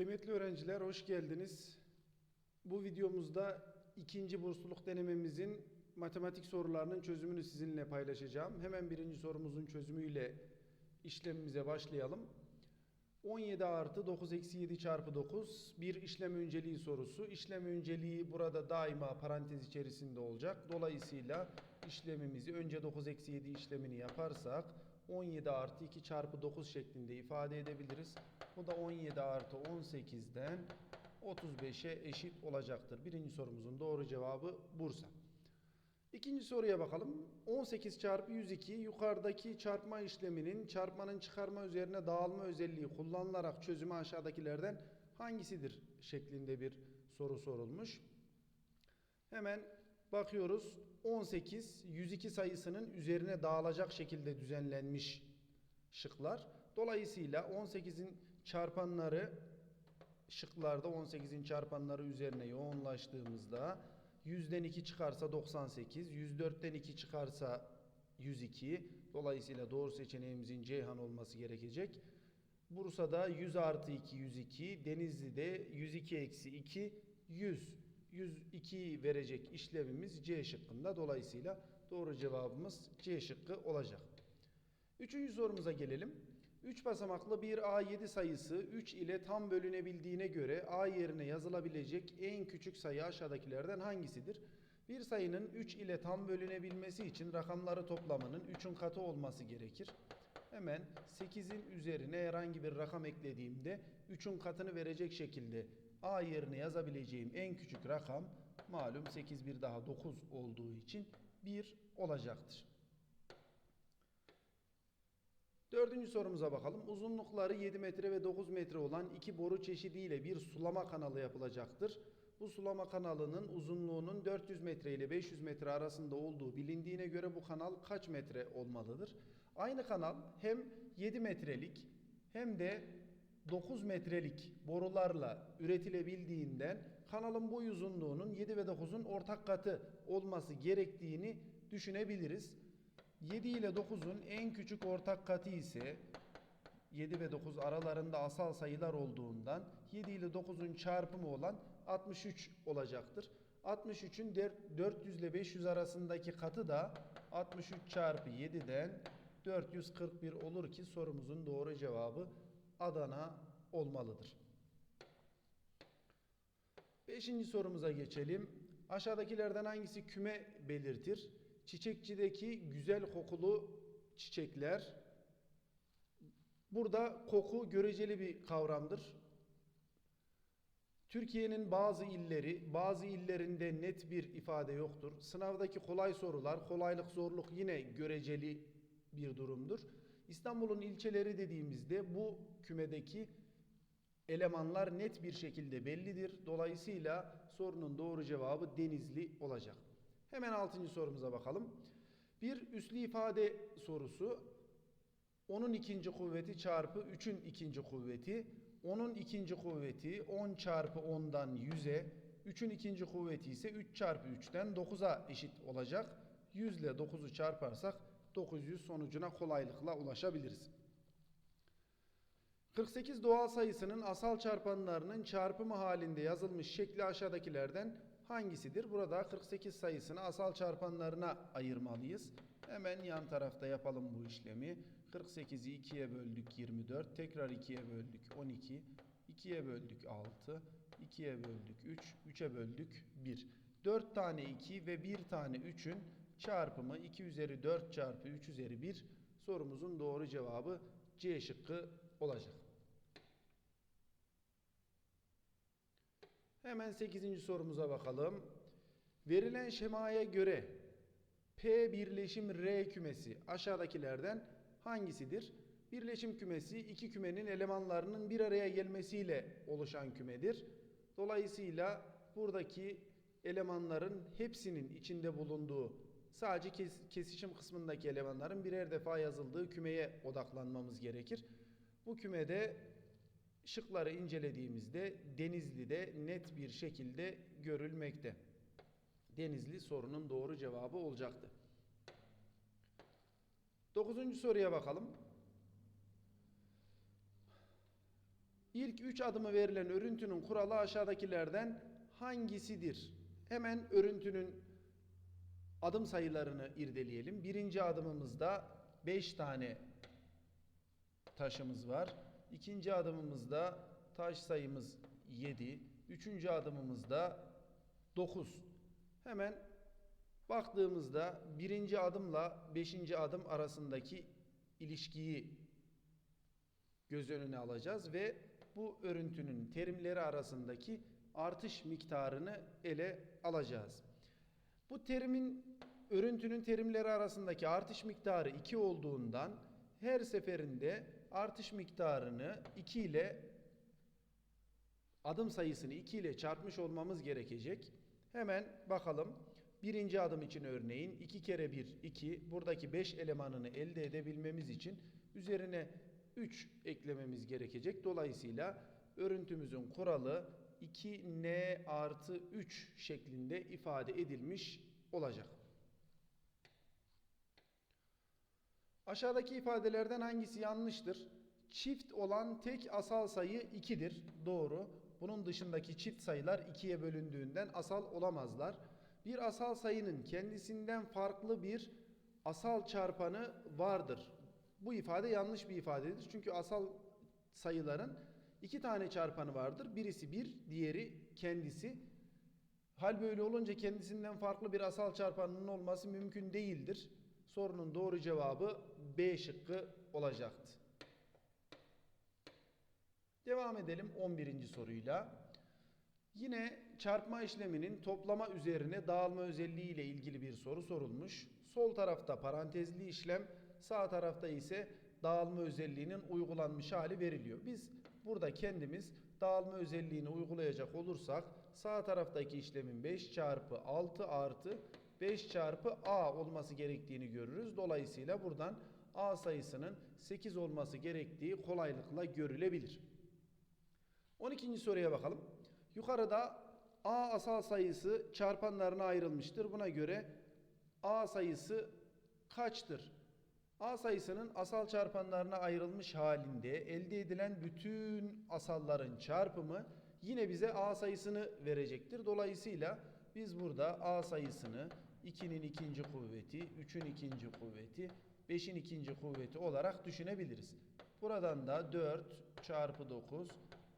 Kıymetli öğrenciler hoş geldiniz. Bu videomuzda ikinci bursluluk denememizin matematik sorularının çözümünü sizinle paylaşacağım. Hemen birinci sorumuzun çözümüyle işlemimize başlayalım. 17 artı 9 eksi 7 çarpı 9 bir işlem önceliği sorusu. İşlem önceliği burada daima parantez içerisinde olacak. Dolayısıyla işlemimizi önce 9 eksi 7 işlemini yaparsak 17 artı 2 çarpı 9 şeklinde ifade edebiliriz. Bu da 17 artı 18'den 35'e eşit olacaktır. Birinci sorumuzun doğru cevabı Bursa. İkinci soruya bakalım. 18 çarpı 102 yukarıdaki çarpma işleminin çarpmanın çıkarma üzerine dağılma özelliği kullanılarak çözümü aşağıdakilerden hangisidir şeklinde bir soru sorulmuş. Hemen bakıyoruz. 18 102 sayısının üzerine dağılacak şekilde düzenlenmiş şıklar. Dolayısıyla 18'in çarpanları şıklarda 18'in çarpanları üzerine yoğunlaştığımızda 100'den 2 çıkarsa 98, 104'ten 2 çıkarsa 102. Dolayısıyla doğru seçeneğimizin Ceyhan olması gerekecek. Bursa'da 100 artı 2 102, Denizli'de 102 eksi 2 100. 102 verecek işlemimiz C şıkkında. Dolayısıyla doğru cevabımız C şıkkı olacak. Üçüncü sorumuza gelelim. 3 basamaklı bir A7 sayısı 3 ile tam bölünebildiğine göre A yerine yazılabilecek en küçük sayı aşağıdakilerden hangisidir? Bir sayının 3 ile tam bölünebilmesi için rakamları toplamının 3'ün katı olması gerekir. Hemen 8'in üzerine herhangi bir rakam eklediğimde 3'ün katını verecek şekilde A yerine yazabileceğim en küçük rakam malum 8 bir daha 9 olduğu için 1 olacaktır. Dördüncü sorumuza bakalım. Uzunlukları 7 metre ve 9 metre olan iki boru çeşidiyle bir sulama kanalı yapılacaktır. Bu sulama kanalının uzunluğunun 400 metre ile 500 metre arasında olduğu bilindiğine göre bu kanal kaç metre olmalıdır? Aynı kanal hem 7 metrelik hem de 9 metrelik borularla üretilebildiğinden kanalın boy uzunluğunun 7 ve 9'un ortak katı olması gerektiğini düşünebiliriz. 7 ile 9'un en küçük ortak katı ise 7 ve 9 aralarında asal sayılar olduğundan 7 ile 9'un çarpımı olan 63 olacaktır. 63'ün 400 ile 500 arasındaki katı da 63 çarpı 7'den 441 olur ki sorumuzun doğru cevabı Adana olmalıdır. Beşinci sorumuza geçelim. Aşağıdakilerden hangisi küme belirtir? Çiçekçideki güzel kokulu çiçekler. Burada koku göreceli bir kavramdır. Türkiye'nin bazı illeri, bazı illerinde net bir ifade yoktur. Sınavdaki kolay sorular, kolaylık zorluk yine göreceli bir durumdur. İstanbul'un ilçeleri dediğimizde bu kümedeki elemanlar net bir şekilde bellidir. Dolayısıyla sorunun doğru cevabı Denizli olacak. Hemen 6. sorumuza bakalım. Bir üslü ifade sorusu. Onun ikinci kuvveti çarpı 3'ün ikinci kuvveti. Onun ikinci kuvveti 10 çarpı 10'dan 100'e. 3'ün ikinci kuvveti ise 3 çarpı 3'ten 9'a eşit olacak. 100 ile 9'u çarparsak 900 sonucuna kolaylıkla ulaşabiliriz. 48 doğal sayısının asal çarpanlarının çarpımı halinde yazılmış şekli aşağıdakilerden hangisidir? Burada 48 sayısını asal çarpanlarına ayırmalıyız. Hemen yan tarafta yapalım bu işlemi. 48'i 2'ye böldük 24. Tekrar 2'ye böldük 12. 2'ye böldük 6. 2'ye böldük 3. 3'e böldük 1. 4 tane 2 ve 1 tane 3'ün çarpımı 2 üzeri 4 çarpı 3 üzeri 1 sorumuzun doğru cevabı C şıkkı olacak. Hemen 8. sorumuza bakalım. Verilen şemaya göre P birleşim R kümesi aşağıdakilerden hangisidir? Birleşim kümesi iki kümenin elemanlarının bir araya gelmesiyle oluşan kümedir. Dolayısıyla buradaki elemanların hepsinin içinde bulunduğu sadece kes kesişim kısmındaki elemanların birer defa yazıldığı kümeye odaklanmamız gerekir. Bu kümede şıkları incelediğimizde Denizli'de net bir şekilde görülmekte. Denizli sorunun doğru cevabı olacaktı. Dokuzuncu soruya bakalım. İlk 3 adımı verilen örüntünün kuralı aşağıdakilerden hangisidir? Hemen örüntünün adım sayılarını irdeleyelim. Birinci adımımızda 5 tane taşımız var. İkinci adımımızda taş sayımız 7. Üçüncü adımımızda 9. Hemen baktığımızda birinci adımla beşinci adım arasındaki ilişkiyi göz önüne alacağız ve bu örüntünün terimleri arasındaki artış miktarını ele alacağız. Bu terimin örüntünün terimleri arasındaki artış miktarı 2 olduğundan her seferinde artış miktarını 2 ile adım sayısını 2 ile çarpmış olmamız gerekecek. Hemen bakalım. Birinci adım için örneğin 2 kere 1 2 buradaki 5 elemanını elde edebilmemiz için üzerine 3 eklememiz gerekecek. Dolayısıyla örüntümüzün kuralı 2n artı 3 şeklinde ifade edilmiş olacak. Aşağıdaki ifadelerden hangisi yanlıştır? Çift olan tek asal sayı 2'dir. Doğru. Bunun dışındaki çift sayılar 2'ye bölündüğünden asal olamazlar. Bir asal sayının kendisinden farklı bir asal çarpanı vardır. Bu ifade yanlış bir ifadedir. Çünkü asal sayıların iki tane çarpanı vardır. Birisi bir, diğeri kendisi. Hal böyle olunca kendisinden farklı bir asal çarpanının olması mümkün değildir. Sorunun doğru cevabı B şıkkı olacaktı. Devam edelim 11. soruyla. Yine çarpma işleminin toplama üzerine dağılma özelliği ile ilgili bir soru sorulmuş. Sol tarafta parantezli işlem, sağ tarafta ise dağılma özelliğinin uygulanmış hali veriliyor. Biz burada kendimiz dağılma özelliğini uygulayacak olursak sağ taraftaki işlemin 5 çarpı 6 artı 5 çarpı a olması gerektiğini görürüz. Dolayısıyla buradan a sayısının 8 olması gerektiği kolaylıkla görülebilir. 12. soruya bakalım. Yukarıda a asal sayısı çarpanlarına ayrılmıştır. Buna göre a sayısı kaçtır? A sayısının asal çarpanlarına ayrılmış halinde elde edilen bütün asalların çarpımı yine bize a sayısını verecektir. Dolayısıyla biz burada a sayısını 2'nin ikinci kuvveti, 3'ün ikinci kuvveti, 5'in ikinci kuvveti olarak düşünebiliriz. Buradan da 4 çarpı 9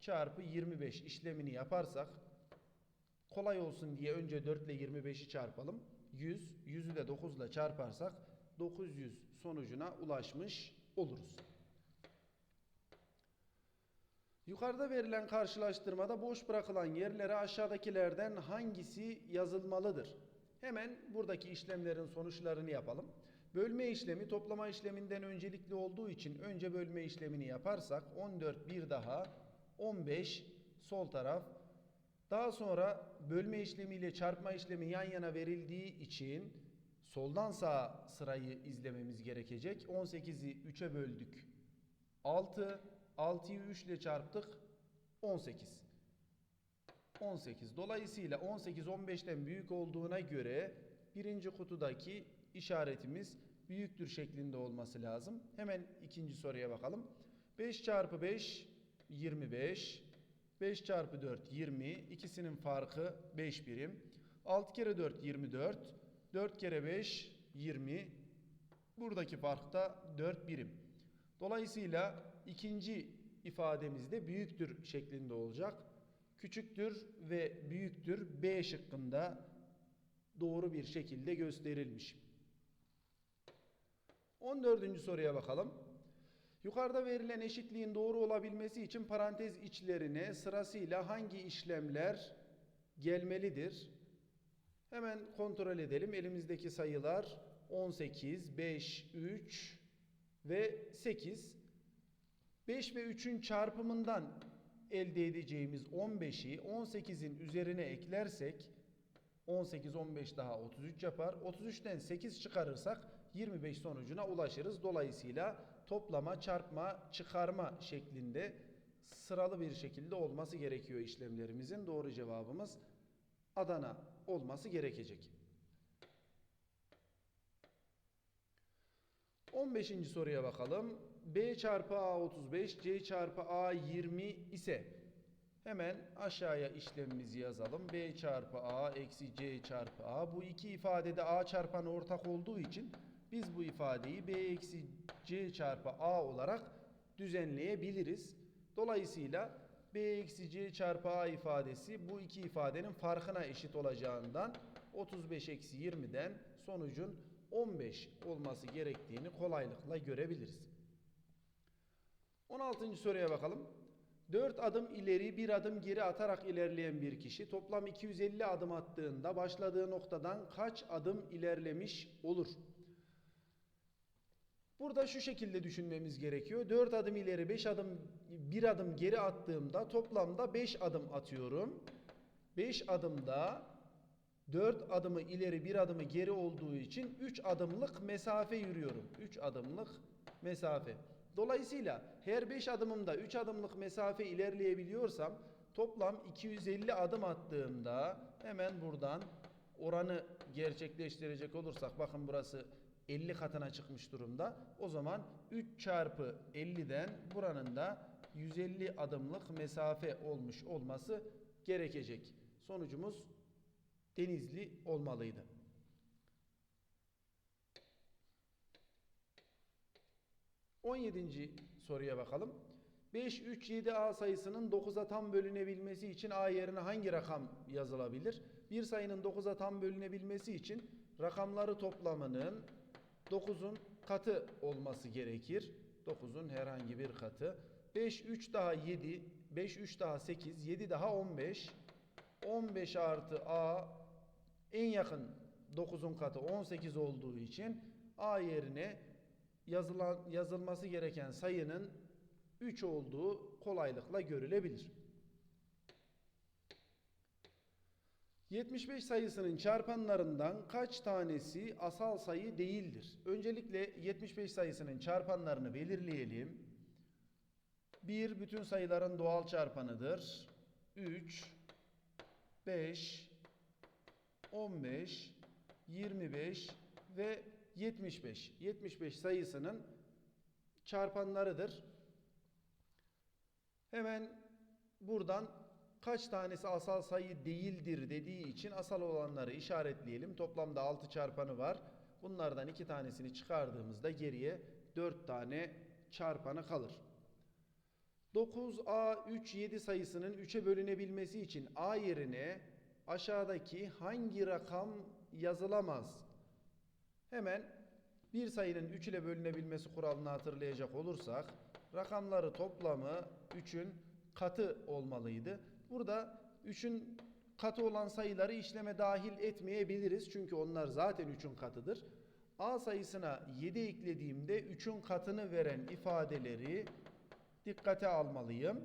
çarpı 25 işlemini yaparsak kolay olsun diye önce 4 ile 25'i çarpalım. 100, 100'ü de 9 ile çarparsak 900 sonucuna ulaşmış oluruz. Yukarıda verilen karşılaştırmada boş bırakılan yerlere aşağıdakilerden hangisi yazılmalıdır? Hemen buradaki işlemlerin sonuçlarını yapalım. Bölme işlemi toplama işleminden öncelikli olduğu için önce bölme işlemini yaparsak 14 bir daha 15 sol taraf. Daha sonra bölme işlemiyle çarpma işlemi yan yana verildiği için soldan sağa sırayı izlememiz gerekecek. 18'i 3'e böldük. 6, 6'yı 3 ile çarptık. 18. 18. Dolayısıyla 18 15'ten büyük olduğuna göre birinci kutudaki işaretimiz büyüktür şeklinde olması lazım. Hemen ikinci soruya bakalım. 5 çarpı 5 25. 5 çarpı 4 20. İkisinin farkı 5 birim. 6 kere 4 24. 4 kere 5 20. Buradaki fark da 4 birim. Dolayısıyla ikinci ifademizde büyüktür şeklinde olacak. Küçüktür ve büyüktür B şıkkında doğru bir şekilde gösterilmiş. 14. soruya bakalım. Yukarıda verilen eşitliğin doğru olabilmesi için parantez içlerine sırasıyla hangi işlemler gelmelidir? Hemen kontrol edelim. Elimizdeki sayılar 18, 5, 3 ve 8. 5 ve 3'ün çarpımından elde edeceğimiz 15'i 18'in üzerine eklersek 18, 15 daha 33 yapar. 33'ten 8 çıkarırsak 25 sonucuna ulaşırız. Dolayısıyla toplama, çarpma, çıkarma şeklinde sıralı bir şekilde olması gerekiyor işlemlerimizin. Doğru cevabımız Adana olması gerekecek. 15. soruya bakalım. B çarpı A 35, C çarpı A 20 ise hemen aşağıya işlemimizi yazalım. B çarpı A eksi C çarpı A. Bu iki ifadede A çarpanı ortak olduğu için biz bu ifadeyi B eksi C çarpı A olarak düzenleyebiliriz. Dolayısıyla B eksi C çarpı A ifadesi bu iki ifadenin farkına eşit olacağından 35 eksi 20'den sonucun 15 olması gerektiğini kolaylıkla görebiliriz. 16. soruya bakalım. 4 adım ileri bir adım geri atarak ilerleyen bir kişi toplam 250 adım attığında başladığı noktadan kaç adım ilerlemiş olur? Burada şu şekilde düşünmemiz gerekiyor. 4 adım ileri 5 adım bir adım geri attığımda toplamda 5 adım atıyorum. 5 adımda 4 adımı ileri bir adımı geri olduğu için 3 adımlık mesafe yürüyorum. 3 adımlık mesafe. Dolayısıyla her 5 adımımda 3 adımlık mesafe ilerleyebiliyorsam toplam 250 adım attığımda hemen buradan oranı gerçekleştirecek olursak bakın burası 50 katına çıkmış durumda. O zaman 3 çarpı 50'den buranın da 150 adımlık mesafe olmuş olması gerekecek. Sonucumuz Denizli olmalıydı. On yedinci soruya bakalım. 5, 3, 7 A sayısının 9'a tam bölünebilmesi için A yerine hangi rakam yazılabilir? Bir sayının 9'a tam bölünebilmesi için rakamları toplamının 9'un katı olması gerekir. 9'un herhangi bir katı. 5, 3 daha 7, 5, 3 daha 8, 7 daha 15. 15 artı A en yakın 9'un katı 18 olduğu için A yerine yazılan, yazılması gereken sayının 3 olduğu kolaylıkla görülebilir. 75 sayısının çarpanlarından kaç tanesi asal sayı değildir? Öncelikle 75 sayısının çarpanlarını belirleyelim. 1 bütün sayıların doğal çarpanıdır. 3 5 15 25 ve 75. 75 sayısının çarpanlarıdır. Hemen buradan kaç tanesi asal sayı değildir dediği için asal olanları işaretleyelim. Toplamda 6 çarpanı var. Bunlardan 2 tanesini çıkardığımızda geriye 4 tane çarpanı kalır. 9A 3 7 sayısının 3'e bölünebilmesi için A yerine aşağıdaki hangi rakam yazılamaz? Hemen bir sayının 3 ile bölünebilmesi kuralını hatırlayacak olursak rakamları toplamı 3'ün katı olmalıydı. Burada 3'ün katı olan sayıları işleme dahil etmeyebiliriz. Çünkü onlar zaten 3'ün katıdır. A sayısına 7 eklediğimde 3'ün katını veren ifadeleri dikkate almalıyım.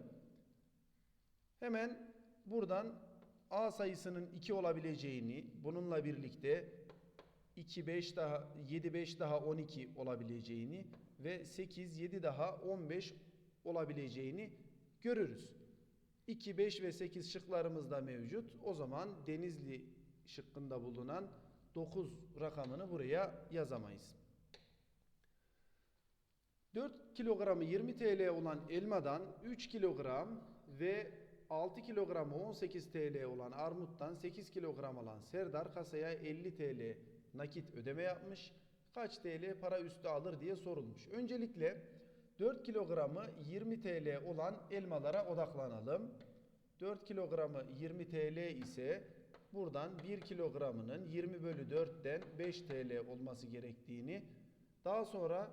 Hemen buradan A sayısının 2 olabileceğini, bununla birlikte 2 5 daha 7 5 daha 12 olabileceğini ve 8 7 daha 15 olabileceğini görürüz. 2 5 ve 8 şıklarımız da mevcut. O zaman Denizli şıkkında bulunan 9 rakamını buraya yazamayız. 4 kilogramı 20 TL olan elmadan 3 kilogram ve 6 kilogramı 18 TL olan armuttan 8 kilogram olan Serdar kasaya 50 TL nakit ödeme yapmış. Kaç TL para üstü alır diye sorulmuş. Öncelikle 4 kilogramı 20 TL olan elmalara odaklanalım. 4 kilogramı 20 TL ise buradan 1 kilogramının 20 bölü 4'ten 5 TL olması gerektiğini daha sonra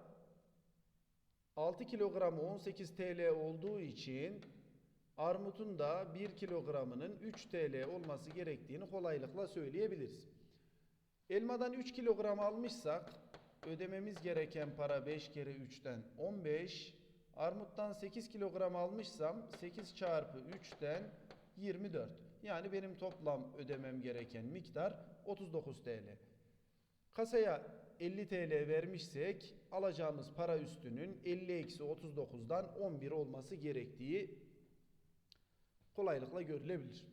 6 kilogramı 18 TL olduğu için armutun da 1 kilogramının 3 TL olması gerektiğini kolaylıkla söyleyebiliriz. Elmadan 3 kilogram almışsak ödememiz gereken para 5 kere 3'ten 15. Armuttan 8 kilogram almışsam 8 çarpı 3'ten 24. Yani benim toplam ödemem gereken miktar 39 TL. Kasaya 50 TL vermişsek alacağımız para üstünün 50 eksi 39'dan 11 olması gerektiği kolaylıkla görülebilir.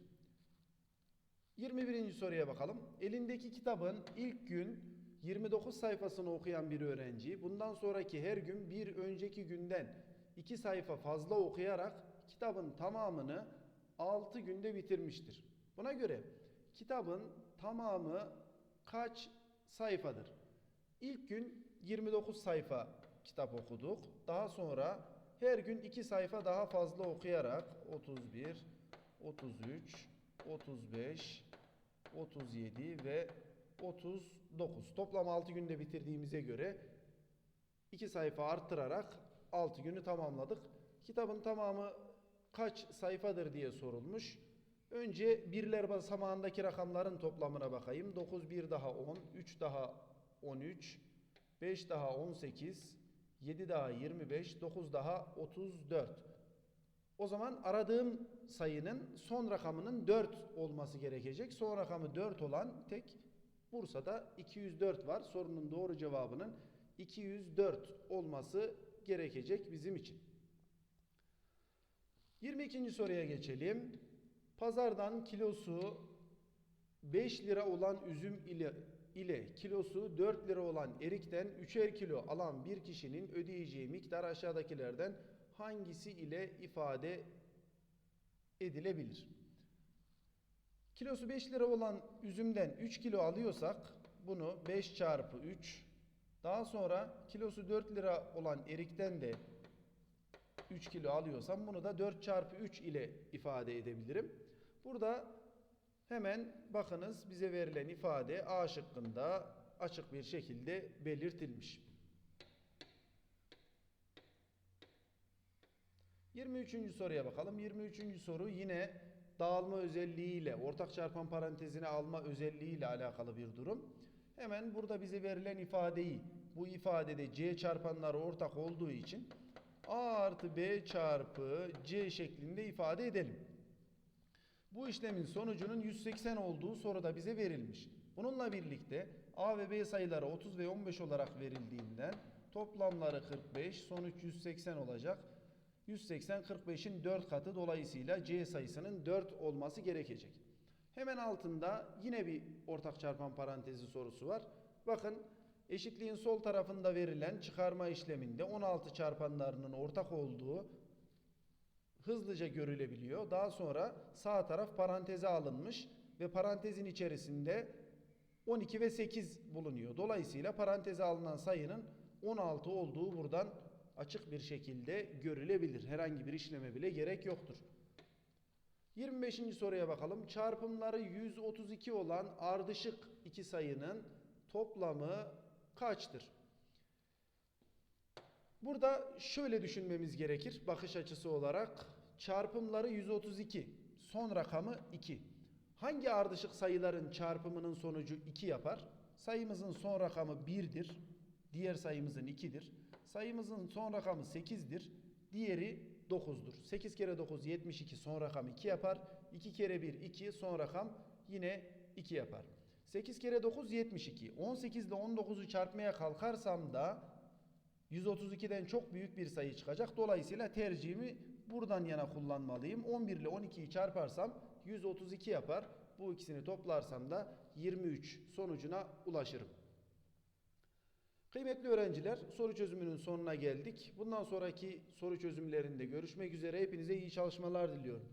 21. soruya bakalım. Elindeki kitabın ilk gün 29 sayfasını okuyan bir öğrenci bundan sonraki her gün bir önceki günden 2 sayfa fazla okuyarak kitabın tamamını 6 günde bitirmiştir. Buna göre kitabın tamamı kaç sayfadır? İlk gün 29 sayfa kitap okuduk. Daha sonra her gün 2 sayfa daha fazla okuyarak 31, 33, 35, 37 ve 39. Toplam 6 günde bitirdiğimize göre 2 sayfa arttırarak 6 günü tamamladık. Kitabın tamamı kaç sayfadır diye sorulmuş. Önce birler basamağındaki rakamların toplamına bakayım. 9 bir daha 10, 3 daha 13, 5 daha 18, 7 daha 25, 9 daha 34. O zaman aradığım sayının son rakamının 4 olması gerekecek. Son rakamı 4 olan tek Bursa'da 204 var. Sorunun doğru cevabının 204 olması gerekecek bizim için. 22. soruya geçelim. Pazardan kilosu 5 lira olan üzüm ile ile kilosu 4 lira olan erikten 3'er kilo alan bir kişinin ödeyeceği miktar aşağıdakilerden hangisi ile ifade edilebilir? Kilosu 5 lira olan üzümden 3 kilo alıyorsak bunu 5 çarpı 3 daha sonra kilosu 4 lira olan erikten de 3 kilo alıyorsam bunu da 4 çarpı 3 ile ifade edebilirim. Burada hemen bakınız bize verilen ifade A şıkkında açık bir şekilde belirtilmiş. 23. soruya bakalım. 23. soru yine dağılma özelliğiyle, ortak çarpan parantezine alma özelliğiyle alakalı bir durum. Hemen burada bize verilen ifadeyi, bu ifadede C çarpanları ortak olduğu için A artı B çarpı C şeklinde ifade edelim. Bu işlemin sonucunun 180 olduğu soruda bize verilmiş. Bununla birlikte A ve B sayıları 30 ve 15 olarak verildiğinden toplamları 45, sonuç 180 olacak. 180 45'in 4 katı dolayısıyla C sayısının 4 olması gerekecek. Hemen altında yine bir ortak çarpan parantezi sorusu var. Bakın eşitliğin sol tarafında verilen çıkarma işleminde 16 çarpanlarının ortak olduğu hızlıca görülebiliyor. Daha sonra sağ taraf paranteze alınmış ve parantezin içerisinde 12 ve 8 bulunuyor. Dolayısıyla paranteze alınan sayının 16 olduğu buradan açık bir şekilde görülebilir. Herhangi bir işleme bile gerek yoktur. 25. soruya bakalım. Çarpımları 132 olan ardışık iki sayının toplamı kaçtır? Burada şöyle düşünmemiz gerekir bakış açısı olarak. Çarpımları 132, son rakamı 2. Hangi ardışık sayıların çarpımının sonucu 2 yapar? Sayımızın son rakamı 1'dir. Diğer sayımızın 2'dir. Sayımızın son rakamı 8'dir. Diğeri 9'dur. 8 kere 9 72 son rakam 2 yapar. 2 kere 1 2 son rakam yine 2 yapar. 8 kere 9 72. 18 ile 19'u çarpmaya kalkarsam da 132'den çok büyük bir sayı çıkacak. Dolayısıyla tercihimi buradan yana kullanmalıyım. 11 ile 12'yi çarparsam 132 yapar. Bu ikisini toplarsam da 23 sonucuna ulaşırım. Kıymetli öğrenciler soru çözümünün sonuna geldik. Bundan sonraki soru çözümlerinde görüşmek üzere. Hepinize iyi çalışmalar diliyorum.